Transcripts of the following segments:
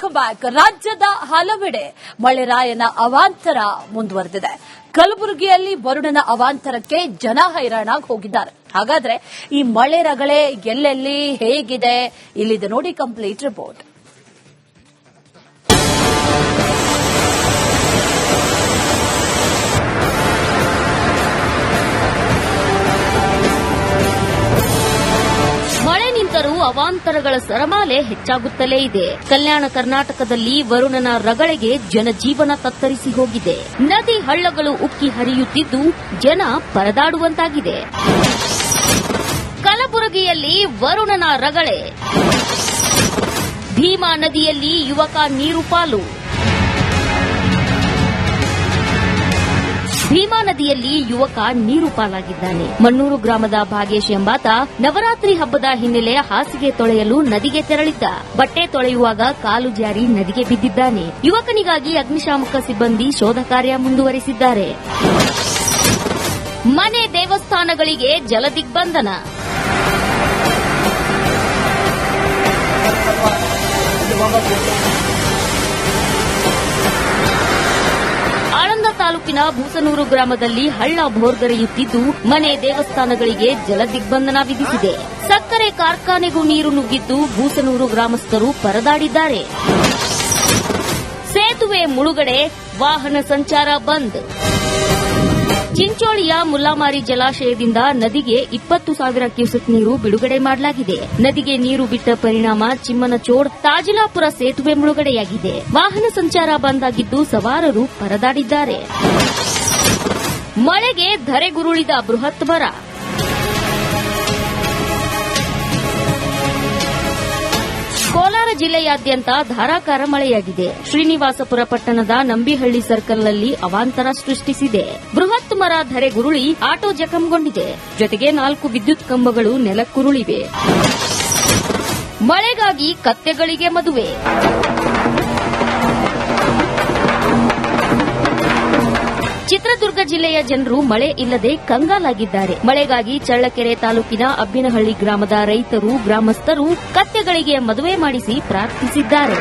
Welcome back ರಾಜ್ಯದ ಹಲವೆಡೆ ಮಳೆರಾಯನ ಅವಾಂತರ ಮುಂದುವರೆದಿದೆ. ಕಲಬುರಗಿಯಲ್ಲಿ ವರುಣನ ಅವಾಂತರಕ್ಕೆ ಜನ ಹೈರಾಣಾಗಿ ಹೋಗಿದ್ದಾರೆ. ಹಾಗಾದ್ರೆ ಈ ಮಳೆ ರಗಳೆ ಎಲ್ಲೆಲ್ಲಿ ಹೇಗಿದೆ? ಇಲ್ಲಿದೆ ನೋಡಿ ಕಂಪ್ಲೀಟ್ ರಿಪೋರ್ಟ್ ಅವಾಂತರಗಳ ಸರಮಾಲೆ ಹೆಚ್ಚಾಗುತ್ತಲೇ ಇದೆ. ಕಲ್ಯಾಣ ಕರ್ನಾಟಕದಲ್ಲಿ ವರುಣನ ರಗಳೆಗೆ ಜನಜೀವನ ತತ್ತರಿಸಿ ಹೋಗಿದೆ. ನದಿ ಹಳ್ಳಗಳು ಉಕ್ಕಿ ಹರಿಯುತ್ತಿದ್ದು ಜನ ಪರದಾಡುವಂತಾಗಿದೆ. ಕಲಬುರಗಿಯಲ್ಲಿ ವರುಣನ ರಗಳೆ. ಭೀಮಾ ನದಿಯಲ್ಲಿ ಯುವಕ ನೀರು ಪಾಲು ಭೀಮಾ ನದಿಯಲ್ಲಿ ಯುವಕ ನೀರು ಪಾಲಾಗಿದ್ದಾನೆ. ಮಣ್ಣೂರು ಗ್ರಾಮದ ಭಾಗೇಶ್ ಎಂಬಾತ ನವರಾತ್ರಿ ಹಬ್ಬದ ಹಿನ್ನೆಲೆ ಹಾಸಿಗೆ ತೊಳೆಯಲು ನದಿಗೆ ತೆರಳಿದ್ದ. ಬಟ್ಟೆ ತೊಳೆಯುವಾಗ ಕಾಲು ಜಾರಿ ನದಿಗೆ ಬಿದ್ದಿದ್ದಾನೆ. ಯುವಕನಿಗಾಗಿ ಅಗ್ನಿಶಾಮಕ ಸಿಬ್ಬಂದಿ ಶೋಧ ಕಾರ್ಯ ಮುಂದುವರೆಸಿದ್ದಾರೆ. ಮನೆ ದೇವಸ್ಥಾನಗಳಿಗೆ ಜಲದಿಗ್ಬಂಧನ. ತಾಲೂಕಿನ ಭೂಸನೂರು ಗ್ರಾಮದಲ್ಲಿ ಹಳ್ಳ ಭೋರ್ಗರೆಯುತ್ತಿದ್ದು, ಮನೆ ದೇವಸ್ಥಾನಗಳಿಗೆ ಜಲದಿಗ್ಬಂಧನ ವಿಧಿಸಿದೆ. ಸಕ್ಕರೆ ಕಾರ್ಖಾನೆಗೂ ನೀರು ನುಗ್ಗಿದ್ದು ಭೂಸನೂರು ಗ್ರಾಮಸ್ಥರು ಪರದಾಡಿದ್ದಾರೆ. ಸೇತುವೆ ಮುಳುಗಡೆ ವಾಹನ ಸಂಚಾರ ಬಂದ್. ಚಿಂಚೋಳಿಯ ಮುಲ್ಲಾಮಾರಿ ಜಲಾಶಯದಿಂದ ನದಿಗೆ ಇಪ್ಪತ್ತು ಸಾವಿರ ಕ್ಯೂಸೆಕ್ ನೀರು ಬಿಡುಗಡೆ ಮಾಡಲಾಗಿದೆ. ನದಿಗೆ ನೀರು ಬಿಟ್ಟ ಪರಿಣಾಮ ಚಿಮ್ಮನಚೋಡ್ ತಾಜಿಲಾಪುರ ಸೇತುವೆ ಮುಳುಗಡೆಯಾಗಿದೆ. ವಾಹನ ಸಂಚಾರ ಬಂದ್ ಆಗಿದ್ದು ಸವಾರರು ಪರದಾಡಿದ್ದಾರೆ. ಮಳೆಗೆ ಧರೆಗುರುಳಿದ ಬೃಹತ್ ಬರ ಕೋಲಾರ ಜಿಲ್ಲೆಯಾದ್ಯಂತ ಧಾರಾಕಾರ ಮಳೆಯಾಗಿದೆ. ಶ್ರೀನಿವಾಸಪುರ ಪಟ್ಟಣದ ನಂಬಿಹಳ್ಳಿ ಸರ್ಕಲ್ನಲ್ಲಿ ಅವಾಂತರ ಸೃಷ್ಟಿಸಿದೆ. ಬೃಹತ್ ಮರ ಧರೆಗುರುಳಿ ಆಟೋ ಜಖಂಗೊಂಡಿದೆ. ಜೊತೆಗೆ ನಾಲ್ಕು ವಿದ್ಯುತ್ ಕಂಬಗಳು ನೆಲಕ್ಕುರುಳಿವೆ. ಮಳೆಗಾಗಿ ಕತ್ತೆಗಳಿಗೆ ಮದುವೆ. ಚಿತ್ರದುರ್ಗ ಜಿಲ್ಲೆಯ ಜನರು ಮಳೆ ಇಲ್ಲದೆ ಕಂಗಾಲಾಗಿದ್ದಾರೆ. ಮಳೆಗಾಗಿ ಚಳ್ಳಕೆರೆ ತಾಲೂಕಿನ ಅಬ್ಬಿನಹಳ್ಳಿ ಗ್ರಾಮದ ರೈತರು, ಗ್ರಾಮಸ್ಥರು ಕತ್ತೆಗಳಿಗೆ ಮದುವೆ ಮಾಡಿಸಿ ಪ್ರಾರ್ಥಿಸಿದ್ದಾರೆ.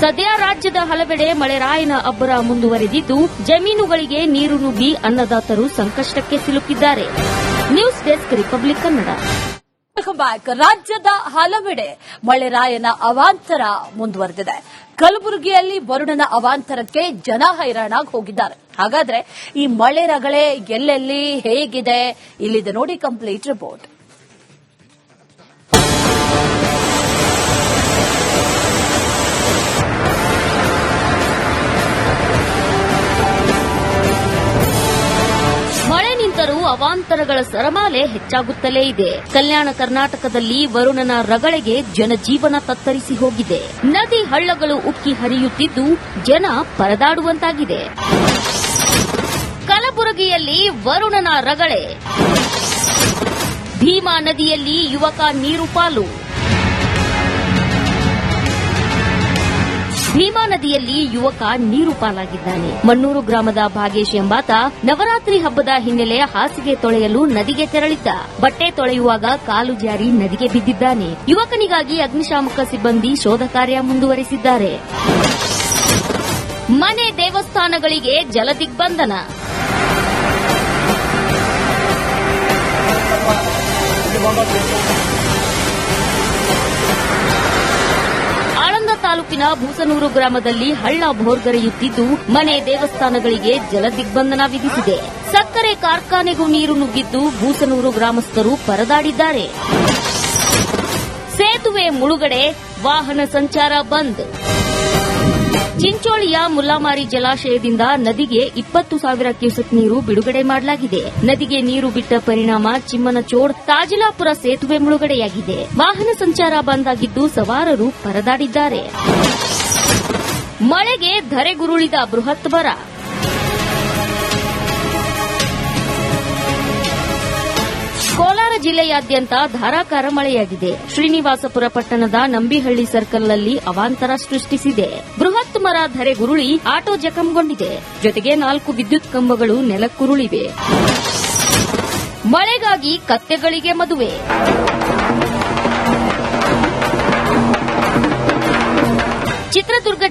ಸದ್ಯ ರಾಜ್ಯದ ಹಲವೆಡೆ ಮಳೆರಾಯನ ಅಬ್ಬರ ಮುಂದುವರೆದಿದ್ದು, ಜಮೀನುಗಳಿಗೆ ನೀರು ನುಗ್ಗಿ ಅನ್ನದಾತರು ಸಂಕಷ್ಟಕ್ಕೆ ಸಿಲುಕಿದ್ದಾರೆ. News desk Republic Kannada. Back ರಾಜ್ಯದ ಹಲವೆಡೆ ಮಳೆರಾಯನ ಅವಾಂತರ ಮುಂದುವರೆದಿದೆ. ಕಲಬುರಗಿಯಲ್ಲಿ ವರುಣನ ಅವಾಂತರಕ್ಕೆ ಜನ ಹೈರಾಣಾಗಿ ಹೋಗಿದ್ದಾರೆ. ಹಾಗಾದ್ರೆ ಈ ಮಳೆ ರಗಳೆ ಎಲ್ಲೆಲ್ಲಿ ಹೇಗಿದೆ? ಇಲ್ಲಿದೆ ನೋಡಿ ಕಂಪ್ಲೀಟ್ ರಿಪೋರ್ಟ್ ಅವಾಂತರಗಳ ಸರಮಾಲೆ ಹೆಚ್ಚಾಗುತ್ತಲೇ ಇದೆ. ಕಲ್ಯಾಣ ಕರ್ನಾಟಕದಲ್ಲಿ ವರುಣನ ರಗಳೆಗೆ ಜನಜೀವನ ತತ್ತರಿಸಿ ಹೋಗಿದೆ. ನದಿ ಹಳ್ಳಗಳು ಉಕ್ಕಿ ಹರಿಯುತ್ತಿದ್ದು ಜನ ಪರದಾಡುವಂತಾಗಿದೆ. ಕಲಬುರಗಿಯಲ್ಲಿ ವರುಣನ ರಗಳೆ. ಭೀಮಾ ನದಿಯಲ್ಲಿ ಯುವಕ ನೀರು ಪಾಲು ಭೀಮಾ ನದಿಯಲ್ಲಿ ಯುವಕ ನೀರು ಪಾಲಾಗಿದ್ದಾನೆ. ಮಣ್ಣೂರು ಗ್ರಾಮದ ಭಾಗೇಶ್ ಎಂಬಾತ ನವರಾತ್ರಿ ಹಬ್ಬದ ಹಿನ್ನೆಲೆ ಹಾಸಿಗೆ ತೊಳೆಯಲು ನದಿಗೆ ತೆರಳಿದ್ದ. ಬಟ್ಟೆ ತೊಳೆಯುವಾಗ ಕಾಲು ಜಾರಿ ನದಿಗೆ ಬಿದ್ದಿದ್ದಾನೆ. ಯುವಕನಿಗಾಗಿ ಅಗ್ನಿಶಾಮಕ ಸಿಬ್ಬಂದಿ ಶೋಧ ಕಾರ್ಯ ಮುಂದುವರೆಸಿದ್ದಾರೆ. ಮನೆ ದೇವಸ್ಥಾನಗಳಿಗೆ ಜಲದಿಗ್ಬಂಧನ. ಆಳಂದ ತಾಲೂಕಿನ ಭೂಸನೂರು ಗ್ರಾಮದಲ್ಲಿ ಹಳ್ಳ ಭೋರ್ಗರೆಯುತ್ತಿದ್ದು, ಮನೆ ದೇವಸ್ಥಾನಗಳಿಗೆ ಜಲದಿಗ್ಬಂಧನ ವಿಧಿಸಿದೆ. ಸಕ್ಕರೆ ಕಾರ್ಖಾನೆಗೂ ನೀರು ನುಗ್ಗಿದ್ದು ಭೂಸನೂರು ಗ್ರಾಮಸ್ಥರು ಪರದಾಡಿದ್ದಾರೆ. ಸೇತುವೆ ಮುಳುಗಡೆ, ವಾಹನ ಸಂಚಾರ ಬಂದ್. ಚಿಂಚೋಳಿಯ ಮುಲ್ಲಾಮಾರಿ ಜಲಾಶಯದಿಂದ ನದಿಗೆ ಇಪ್ಪತ್ತು ಸಾವಿರ ಕ್ಯೂಸೆಕ್ ನೀರು ಬಿಡುಗಡೆ ಮಾಡಲಾಗಿದೆ. ನದಿಗೆ ನೀರು ಬಿಟ್ಟ ಪರಿಣಾಮ ಚಿಮ್ಮನಚೋಡ್ ತಾಜಿಲಾಪುರ ಸೇತುವೆ ಮುಳುಗಡೆಯಾಗಿದೆ. ವಾಹನ ಸಂಚಾರ ಬಂದ್ ಆಗಿದ್ದು ಸವಾರರು ಪರದಾಡಿದ್ದಾರೆ. ಮಳೆಗೆ ಧರೆಗುರುಳಿದ ಬೃಹತ್ ಮರ ಜಿಲ್ಲೆಯಾದ್ಯಂತ ಧಾರಾಕಾರ ಮಳೆಯಾಗಿದೆ. ಶ್ರೀನಿವಾಸಪುರ ಪಟ್ಟಣದ ನಂಬಿಹಳ್ಳಿ ಸರ್ಕಲ್ನಲ್ಲಿ ಅವಾಂತರ ಸೃಷ್ಟಿಸಿದೆ. ಬೃಹತ್ ಮರ ಧರೆಗುರುಳಿ ಆಟೋ ಜಖಂಗೊಂಡಿದೆ. ಜೊತೆಗೆ ನಾಲ್ಕು ವಿದ್ಯುತ್ ಕಂಬಗಳು ನೆಲಕ್ಕುರುಳಿವೆ. ಮಳೆಗಾಗಿ ಕತ್ತೆಗಳಿಗೆ ಮದುವೆ.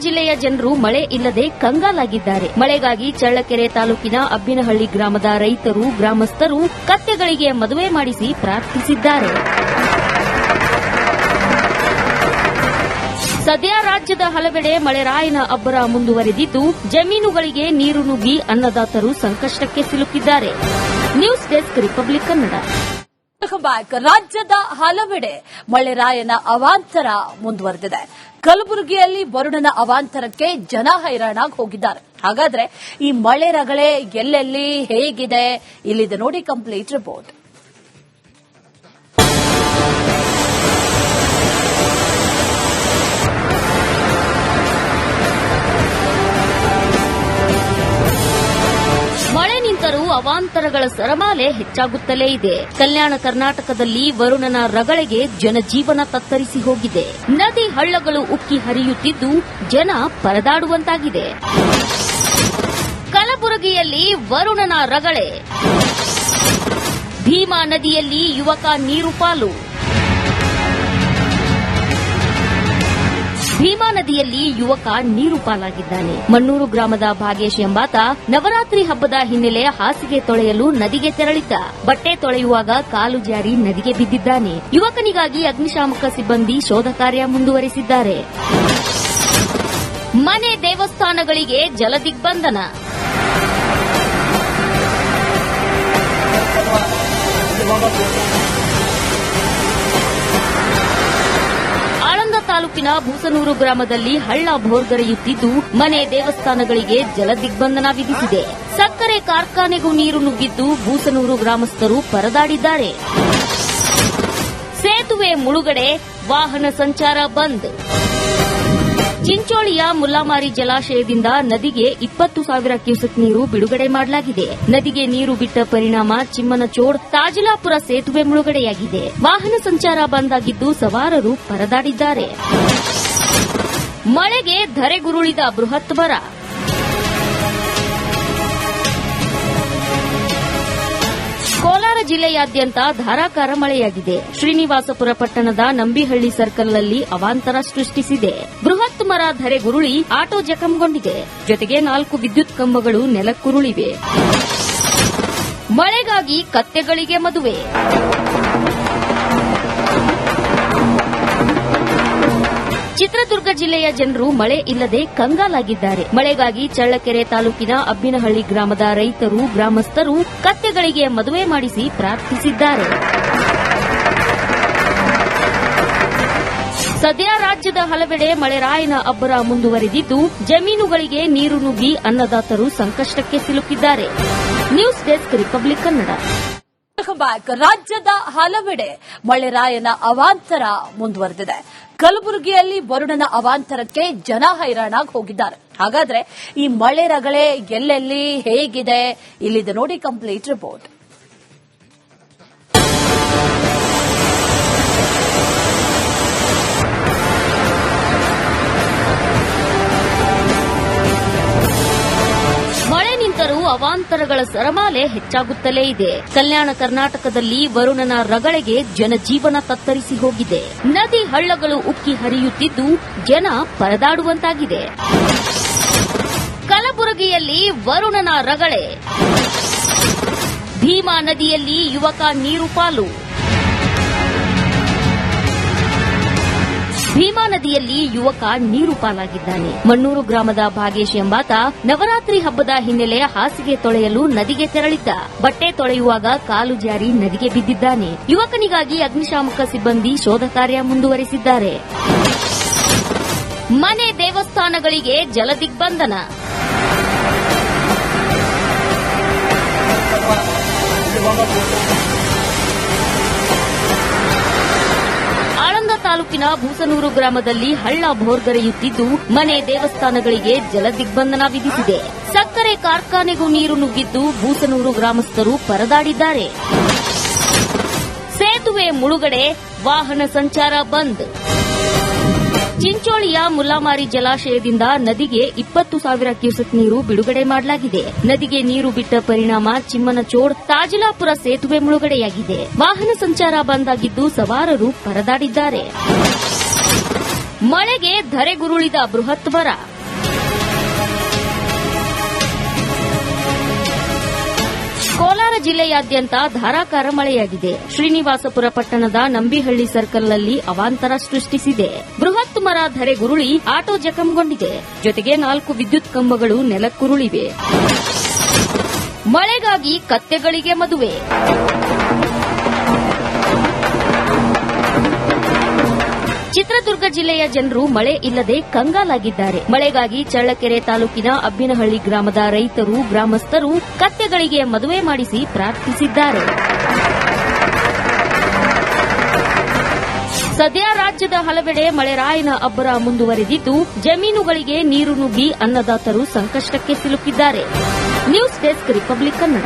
ಜಿಲ್ಲೆಯ ಜನರು ಮಳೆ ಇಲ್ಲದೆ ಕಂಗಾಲಾಗಿದ್ದಾರೆ. ಮಳೆಗಾಗಿ ಚಳ್ಳಕೆರೆ ತಾಲೂಕಿನ ಅಬ್ಬಿನಹಳ್ಳಿ ಗ್ರಾಮದ ರೈತರು, ಗ್ರಾಮಸ್ಥರು ಕತ್ತೆಗಳಿಗೆ ಮದುವೆ ಮಾಡಿಸಿ ಪ್ರಾರ್ಥಿಸಿದ್ದಾರೆ. ಸದ್ಯ ರಾಜ್ಯದ ಹಲವೆಡೆ ಮಳೆರಾಯನ ಅಬ್ಬರ ಮುಂದುವರೆದಿದ್ದು, ಜಮೀನುಗಳಿಗೆ ನೀರು ನುಗ್ಗಿ ಅನ್ನದಾತರು ಸಂಕಷ್ಟಕ್ಕೆ ಸಿಲುಕಿದ್ದಾರೆ. News desk Republic Kannada. ರಾಜ್ಯದ ಹಲವೆಡೆ ಮಳೆರಾಯನ ಅವಾಂತರ ಮುಂದುವರೆದಿದೆ. ಕಲಬುರಗಿಯಲ್ಲಿ ವರುಣನ ಅವಾಂತರಕ್ಕೆ ಜನ ಹೈರಾಣಾಗಿ ಹೋಗಿದ್ದಾರೆ. ಹಾಗಾದ್ರೆ ಈ ಮಳೆ ರಗಳೆ ಎಲ್ಲೆಲ್ಲಿ ಹೇಗಿದೆ? ಇಲ್ಲಿದೆ ನೋಡಿ ಕಂಪ್ಲೀಟ್ ರಿಪೋರ್ಟ್ ಅವಾಂತರಗಳ ಸರಮಾಲೆ ಹೆಚ್ಚಾಗುತ್ತಲೇ ಇದೆ. ಕಲ್ಯಾಣ ಕರ್ನಾಟಕದಲ್ಲಿ ವರುಣನ ರಗಳೆಗೆ ಜನಜೀವನ ತತ್ತರಿಸಿ ಹೋಗಿದೆ. ನದಿ ಹಳ್ಳಗಳು ಉಕ್ಕಿ ಹರಿಯುತ್ತಿದ್ದು ಜನ ಪರದಾಡುವಂತಾಗಿದೆ. ಕಲಬುರಗಿಯಲ್ಲಿ ವರುಣನ ರಗಳೆ. ಭೀಮಾ ನದಿಯಲ್ಲಿ ಯುವಕ ನೀರು ಪಾಲು ಭೀಮಾ ನದಿಯಲ್ಲಿ ಯುವಕ ನೀರು ಪಾಲಾಗಿದ್ದಾನೆ. ಮಣ್ಣೂರು ಗ್ರಾಮದ ಭಾಗೇಶ್ ಎಂಬಾತ ನವರಾತ್ರಿ ಹಬ್ಬದ ಹಿನ್ನೆಲೆ ಹಾಸಿಗೆ ತೊಳೆಯಲು ನದಿಗೆ ತೆರಳಿದ್ದ. ಬಟ್ಟೆ ತೊಳೆಯುವಾಗ ಕಾಲು ಜಾರಿ ನದಿಗೆ ಬಿದ್ದಿದ್ದಾನೆ. ಯುವಕನಿಗಾಗಿ ಅಗ್ನಿಶಾಮಕ ಸಿಬ್ಬಂದಿ ಶೋಧ ಕಾರ್ಯ ಮುಂದುವರೆಸಿದ್ದಾರೆ. ಮನೆ ದೇವಸ್ಥಾನಗಳಿಗೆ ಜಲದಿಗ್ಬಂಧನ. ತಾಲೂಕಿನ ಭೂಸನೂರು ಗ್ರಾಮದಲ್ಲಿ ಹಳ್ಳ ಭೋರ್ಗರೆಯುತ್ತಿದ್ದು ಮನೆ ದೇವಸ್ಥಾನಗಳಿಗೆ ಜಲದಿಗ್ಬಂಧನ ವಿಧಿಸಿದೆ. ಸಕ್ಕರೆ ಕಾರ್ಖಾನೆಗೂ ನೀರು ನುಗ್ಗಿದ್ದು ಭೂಸನೂರು ಗ್ರಾಮಸ್ಥರು ಪರದಾಡಿದ್ದಾರೆ. ಸೇತುವೆ ಮುಳುಗಡೆ ವಾಹನ ಸಂಚಾರ ಬಂದ್. ಚಿಂಚೋಳಿಯ ಮುಲ್ಲಾಮಾರಿ ಜಲಾಶಯದಿಂದ ನದಿಗೆ ಇಪ್ಪತ್ತು ಸಾವಿರ ಕ್ಯೂಸೆಕ್ ನೀರು ಬಿಡುಗಡೆ ಮಾಡಲಾಗಿದೆ. ನದಿಗೆ ನೀರು ಬಿಟ್ಟ ಪರಿಣಾಮ ಚಿಮ್ಮನಚೋಡ್ ತಾಜಲಾಪುರ ಸೇತುವೆ ಮುಳುಗಡೆಯಾಗಿದೆ. ವಾಹನ ಸಂಚಾರ ಬಂದ್ ಆಗಿದ್ದು ಸವಾರರು ಪರದಾಡಿದ್ದಾರೆ. ಮಳೆಗೆ ಧರೆಗುರುಳಿದ ಬೃಹತ್ ಬರ ಕೋಲಾರ ಜಿಲ್ಲೆಯಾದ್ಯಂತ ಧಾರಾಕಾರ ಮಳೆಯಾಗಿದೆ. ಶ್ರೀನಿವಾಸಪುರ ಪಟ್ಟಣದ ನಂಬಿಹಳ್ಳಿ ಸರ್ಕಲ್ನಲ್ಲಿ ಅವಾಂತರ ಸೃಷ್ಟಿಸಿದೆ. ಬೃಹತ್ ಮರ ಧರೆಗುರುಳಿ ಆಟೋ ಜಖಂಗೊಂಡಿದೆ. ಜೊತೆಗೆ ನಾಲ್ಕು ವಿದ್ಯುತ್ ಕಂಬಗಳು ನೆಲಕ್ಕುರುಳಿವೆ. ಮಳೆಗಾಗಿ ಕತ್ತೆಗಳಿಗೆ ಮದುವೆ. ಚಿತ್ರದುರ್ಗ ಜಿಲ್ಲೆಯ ಜನರು ಮಳೆ ಇಲ್ಲದೆ ಕಂಗಾಲಾಗಿದ್ದಾರೆ. ಮಳೆಗಾಗಿ ಚಳ್ಳಕೆರೆ ತಾಲೂಕಿನ ಅಬ್ಬಿನಹಳ್ಳಿ ಗ್ರಾಮದ ರೈತರು, ಗ್ರಾಮಸ್ಥರು ಕತ್ತೆಗಳಿಗೆ ಮದುವೆ ಮಾಡಿಸಿ ಪ್ರಾರ್ಥಿಸಿದ್ದಾರೆ. ಸದ್ಯ ರಾಜ್ಯದ ಹಲವೆಡೆ ಮಳೆರಾಯನ ಅಬ್ಬರ ಮುಂದುವರೆದಿದ್ದು, ಜಮೀನುಗಳಿಗೆ ನೀರು ನುಗ್ಗಿ ಅನ್ನದಾತರು ಸಂಕಷ್ಟಕ್ಕೆ ಸಿಲುಕಿದ್ದಾರೆ. News desk Republic Kannada. ರಾಜ್ಯದ ಹಲವೆಡೆ ಮಳೆರಾಯನ ಅವಾಂತರ ಮುಂದುವರೆದಿದೆ. ಕಲಬುರಗಿಯಲ್ಲಿ ವರುಣನ ಅವಾಂತರಕ್ಕೆ ಜನ ಹೈರಾಣಾಗಿ ಹೋಗಿದ್ದಾರೆ. ಹಾಗಾದ್ರೆ ಈ ಮಳೆ ರಗಳೆ ಎಲ್ಲೆಲ್ಲಿ ಹೇಗಿದೆ? ಇಲ್ಲಿದೆ ನೋಡಿ ಕಂಪ್ಲೀಟ್ ರಿಪೋರ್ಟ್ ಅವಾಂತರಗಳ ಸರಮಾಲೆ ಹೆಚ್ಚಾಗುತ್ತಲೇ ಇದೆ. ಕಲ್ಯಾಣ ಕರ್ನಾಟಕದಲ್ಲಿ ವರುಣನ ರಗಳೆಗೆ ಜನಜೀವನ ತತ್ತರಿಸಿ ಹೋಗಿದೆ. ನದಿ ಹಳ್ಳಗಳು ಉಕ್ಕಿ ಹರಿಯುತ್ತಿದ್ದು ಜನ ಪರದಾಡುವಂತಾಗಿದೆ. ಕಲಬುರಗಿಯಲ್ಲಿ ವರುಣನ ರಗಳೆ. ಭೀಮಾ ನದಿಯಲ್ಲಿ ಯುವಕ ನೀರು ಪಾಲು ಭೀಮಾ ನದಿಯಲ್ಲಿ ಯುವಕ ನೀರು ಪಾಲಾಗಿದ್ದಾನೆ. ಮಣ್ಣೂರು ಗ್ರಾಮದ ಭಾಗೇಶ್ ಎಂಬಾತ ನವರಾತ್ರಿ ಹಬ್ಬದ ಹಿನ್ನೆಲೆ ಹಾಸಿಗೆ ತೊಳೆಯಲು ನದಿಗೆ ತೆರಳಿದ್ದ. ಬಟ್ಟೆ ತೊಳೆಯುವಾಗ ಕಾಲು ಜಾರಿ ನದಿಗೆ ಬಿದ್ದಿದ್ದಾನೆ. ಯುವಕನಿಗಾಗಿ ಅಗ್ನಿಶಾಮಕ ಸಿಬ್ಬಂದಿ ಶೋಧ ಕಾರ್ಯ ಮುಂದುವರೆಸಿದ್ದಾರೆ. ಮನೆ ದೇವಸ್ಥಾನಗಳಿಗೆ ಜಲದಿಗ್ಬಂಧನ. ತಾಲೂಕಿನ ಭೂಸನೂರು ಗ್ರಾಮದಲ್ಲಿ ಹಳ್ಳ ಭೋರ್ಗರೆಯುತ್ತಿದ್ದು ಮನೆ ದೇವಸ್ಥಾನಗಳಿಗೆ ಜಲದಿಗ್ಬಂಧನ ವಿಧಿಸಿದೆ. ಸಕ್ಕರೆ ಕಾರ್ಖಾನೆಗೂ ನೀರು ನುಗ್ಗಿದ್ದು ಭೂಸನೂರು ಗ್ರಾಮಸ್ಥರು ಪರದಾಡಿದ್ದಾರೆ. ಸೇತುವೆ ಮುಳುಗಡೆ ವಾಹನ ಸಂಚಾರ ಬಂದ್. ಚಿಂಚೋಳಿಯ ಮುಲ್ಲಾಮಾರಿ ಜಲಾಶಯದಿಂದ ನದಿಗೆ ಇಪ್ಪತ್ತು ಸಾವಿರ ಕ್ಯೂಸೆಕ್ ನೀರು ಬಿಡುಗಡೆ ಮಾಡಲಾಗಿದೆ. ನದಿಗೆ ನೀರು ಬಿಟ್ಟ ಪರಿಣಾಮ ಚಿಮ್ಮನಚೋಡ್ ತಾಜಲಾಪುರ ಸೇತುವೆ ಮುಳುಗಡೆಯಾಗಿದೆ. ವಾಹನ ಸಂಚಾರ ಬಂದ್ ಆಗಿದ್ದು ಸವಾರರು ಪರದಾಡಿದ್ದಾರೆ. ಮಳೆಗೆ ಧರೆಗುರುಳಿದ ಬೃಹತ್ ವರ. ಕೋಲಾರ ಜಿಲ್ಲೆಯಾದ್ಯಂತ ಧಾರಾಕಾರ ಮಳೆಯಾಗಿದೆ. ಶ್ರೀನಿವಾಸಪುರ ಪಟ್ಟಣದ ನಂಬಿಹಳ್ಳಿ ಸರ್ಕಲ್ನಲ್ಲಿ ಅವಾಂತರ ಸೃಷ್ಟಿಸಿದೆ. ಮರ ಧರೆಗುರುಳಿ ಆಟೋ ಜಖಂಗೊಂಡಿದೆ. ಜೊತೆಗೆ ನಾಲ್ಕು ವಿದ್ಯುತ್ ಕಂಬಗಳು ನೆಲಕ್ಕುರುಳಿವೆ. ಮಳೆಗಾಗಿ ಕತ್ತೆಗಳಿಗೆ ಮದುವೆ. ಚಿತ್ರದುರ್ಗ ಜಿಲ್ಲೆಯ ಜನರು ಮಳೆ ಇಲ್ಲದೆ ಕಂಗಾಲಾಗಿದ್ದಾರೆ. ಮಳೆಗಾಗಿ ಚಳ್ಳಕೆರೆ ತಾಲೂಕಿನ ಅಬ್ಬಿನಹಳ್ಳಿ ಗ್ರಾಮದ ರೈತರು, ಗ್ರಾಮಸ್ಥರು ಕತ್ತೆಗಳಿಗೆ ಮದುವೆ ಮಾಡಿಸಿ ಪ್ರಾರ್ಥಿಸಿದ್ದಾರೆ. ಸದ್ಯ ರಾಜ್ಯದ ಹಲವೆಡೆ ಮಳೆರಾಯನ ಅಬ್ಬರ ಮುಂದುವರೆದಿದ್ದು, ಜಮೀನುಗಳಿಗೆ ನೀರು ನುಗ್ಗಿ ಅನ್ನದಾತರು ಸಂಕಷ್ಟಕ್ಕೆ ಸಿಲುಕಿದ್ದಾರೆ. News desk, Republic Kannada.